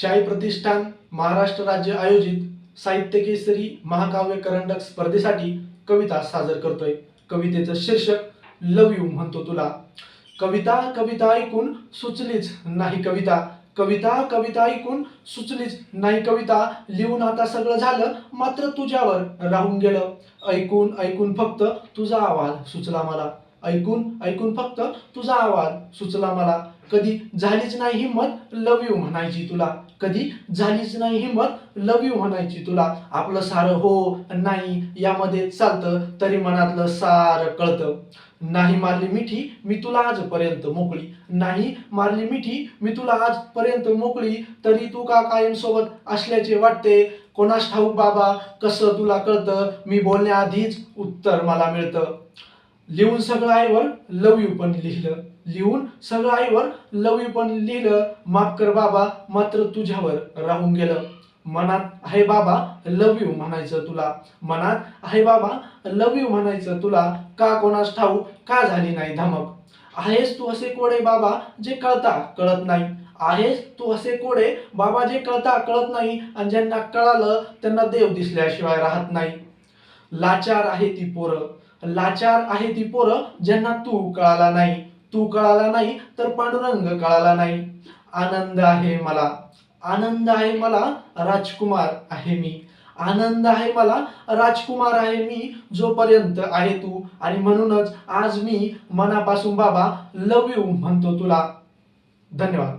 शाही प्रतिष्ठान महाराष्ट्र राज्य आयोजित साहित्य केसरी महाकाव्य करंडक स्पर्धेसाठी कविता सादर करतोय. कवितेचं शीर्षक लव यू म्हणतो तुला. कविता कविता ऐकून सुचलीच नाही कविता. कविता कविता ऐकून सुचलीच नाही कविता. लिहून आता सगळं झालं मात्र तुझ्यावर राहून गेलं. ऐकून ऐकून फक्त तुझा आवाज सुचला मला. ऐकून ऐकून फक्त तुझा आवाज सुचला मला. कधी झालीच नाही हिंमत लव यू म्हणायची तुला. कधी झालीच नाही हिंमत लव यू म्हणायची तुला. आपलं सारं हो नाही यामध्ये चालतं तरी मनातलं सारं कळतं. नाही मारली मिठी मी तुला आजपर्यंत मोकळी. नाही मारली मिठी मी तुला आजपर्यंत मोकळी. तरी तू का कायम सोबत असल्याचे वाटते? कोणास ठाऊक बाबा कसं तुला कळतं? मी बोलण्याआधीच उत्तर मला मिळतं. लिहून सगळं आईवर लव यू पण लिहिलं. लिहून सगळं आईवर लव यू पण लिहिलं. माफ कर बाबा मात्र तुझ्यावर राहून गेलं. मनात आहे बाबा लव यू म्हणायचं तुला. मनात आहे बाबा लव यू म्हणायचं तुला. का कोणास ठाऊ का झाली नाही धमक? आहेस तू असे कोडे बाबा जे कळता कळत नाही. आहेस तू असे कोडे बाबा जे कळता कळत नाही आणि ज्यांना कळालं त्यांना देव दिसल्याशिवाय राहत नाही. लाचार आहे ती पोरं. लाचार आहे ती पोरं ज्यांना तू कळाला नाही. तू कळाला नाही तर पांडुरंग कळाला नाही. आनंद आहे मला. आनंद आहे मला राजकुमार आहे मी. आनंद आहे मला राजकुमार आहे मी जोपर्यंत आहे तू. आणि म्हणूनच आज मी मनापासून बाबा लव यू म्हणतो तुला. धन्यवाद.